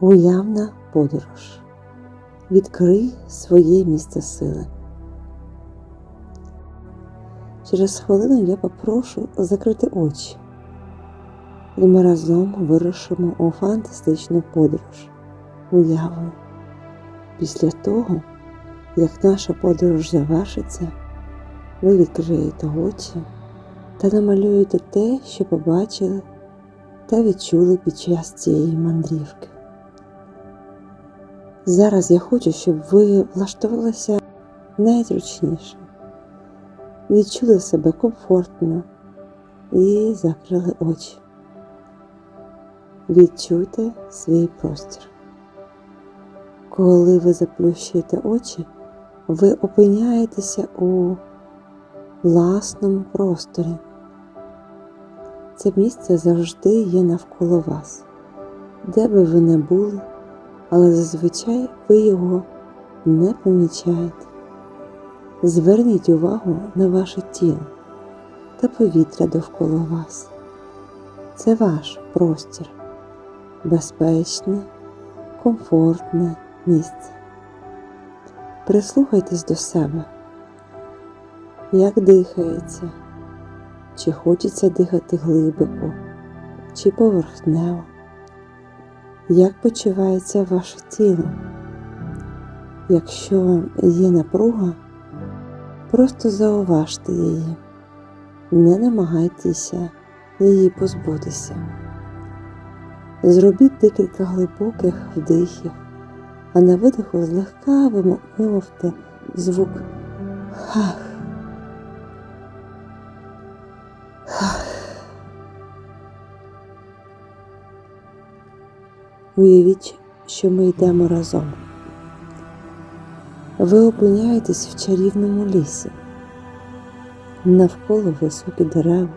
Уявна подорож. Відкрий своє місце сили. Через хвилину я попрошу закрити очі, і ми разом вирушимо у фантастичну подорож уявою. Після того, як наша подорож завершиться, ви відкриєте очі та намалюєте те, що побачили та відчули під час цієї мандрівки. Зараз я хочу, щоб ви влаштувалися найзручніше, відчули себе комфортно і закрили очі. Відчуйте свій простір. Коли ви заплющуєте очі, ви опиняєтеся у власному просторі. Це місце завжди є навколо вас, де би ви не були, але зазвичай ви його не помічаєте. Зверніть увагу на ваше тіло та повітря довкола вас. Це ваш простір, безпечне, комфортне місце. Прислухайтесь до себе, як дихається, чи хочеться дихати глибоко, чи поверхнево, як почувається ваше тіло. Якщо є напруга, просто зауважте її, не намагайтеся її позбутися. Зробіть декілька глибоких вдихів, а на видиху злегка вимовте звук хах. Хах. Уявіть, що ми йдемо разом. Ви опиняєтесь в чарівному лісі. Навколо високі дерева,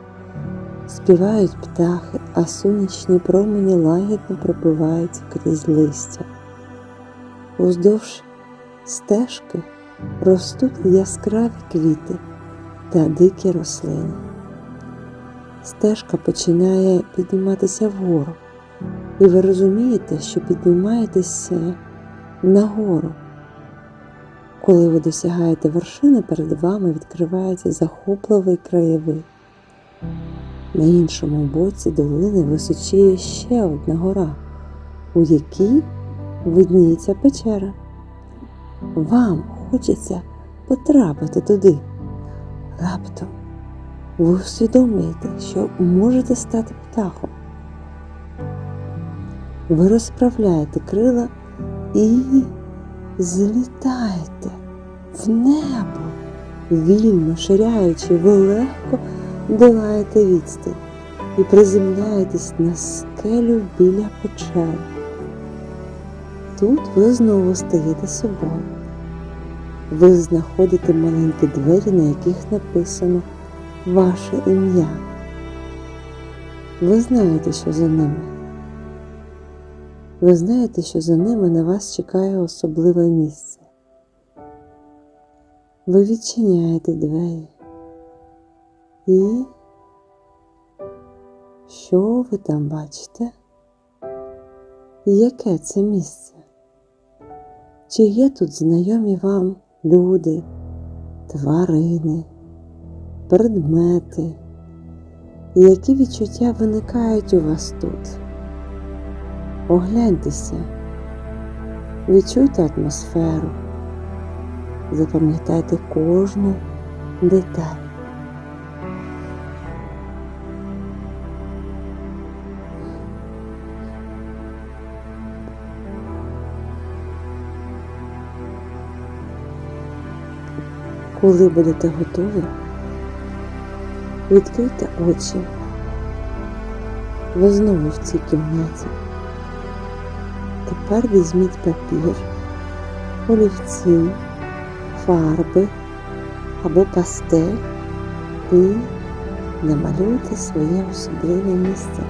співають птахи, а сонячні промені лагідно пробиваються крізь листя. Уздовж стежки ростуть яскраві квіти та дикі рослини. Стежка починає підніматися вгору, і ви розумієте, що піднімаєтеся нагору. Коли ви досягаєте вершини, перед вами відкривається захопливий краєвид. На іншому боці долини височіє ще одна гора, у якій видніється печера. Вам хочеться потрапити туди. Раптом ви усвідомлюєте, що можете стати птахом. Ви розправляєте крила і злітаєте в небо, вільно ширяючи, ви легко долаєте відстань і приземляєтесь на скелю біля печери. Тут ви знову стаєте собою. Ви знаходите маленькі двері, на яких написано ваше ім'я. Ви знаєте, що за ними. Ви знаєте, що за ними на вас чекає особливе місце. Ви відчиняєте двері. І що ви там бачите? Яке це місце? Чи є тут знайомі вам люди, тварини, предмети? Які відчуття виникають у вас тут? Огляньтеся, відчуйте атмосферу, запам'ятайте кожну деталь. Коли будете готові, відкрийте очі. Ви знову в цій кімнаті. Тепер візьміть папір, олівці, фарби або пастель і намалюйте своє особливе місце.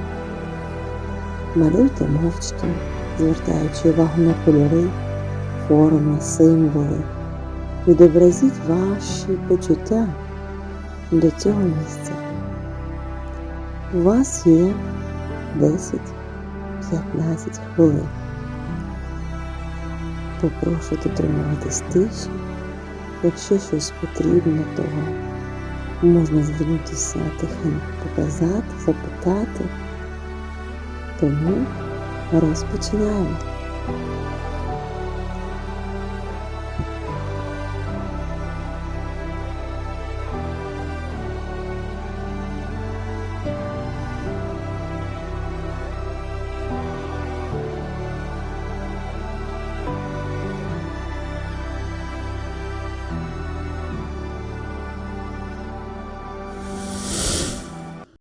Малюйте мовчки, звертаючи увагу на кольори, форми, символи. Відобразіть ваші почуття до цього місця. У вас є 10-15 хвилин. Попрошу дотримуватись тиші. Якщо щось потрібно, то можна звернутися тихенько показати, запитати. Тому розпочинаємо.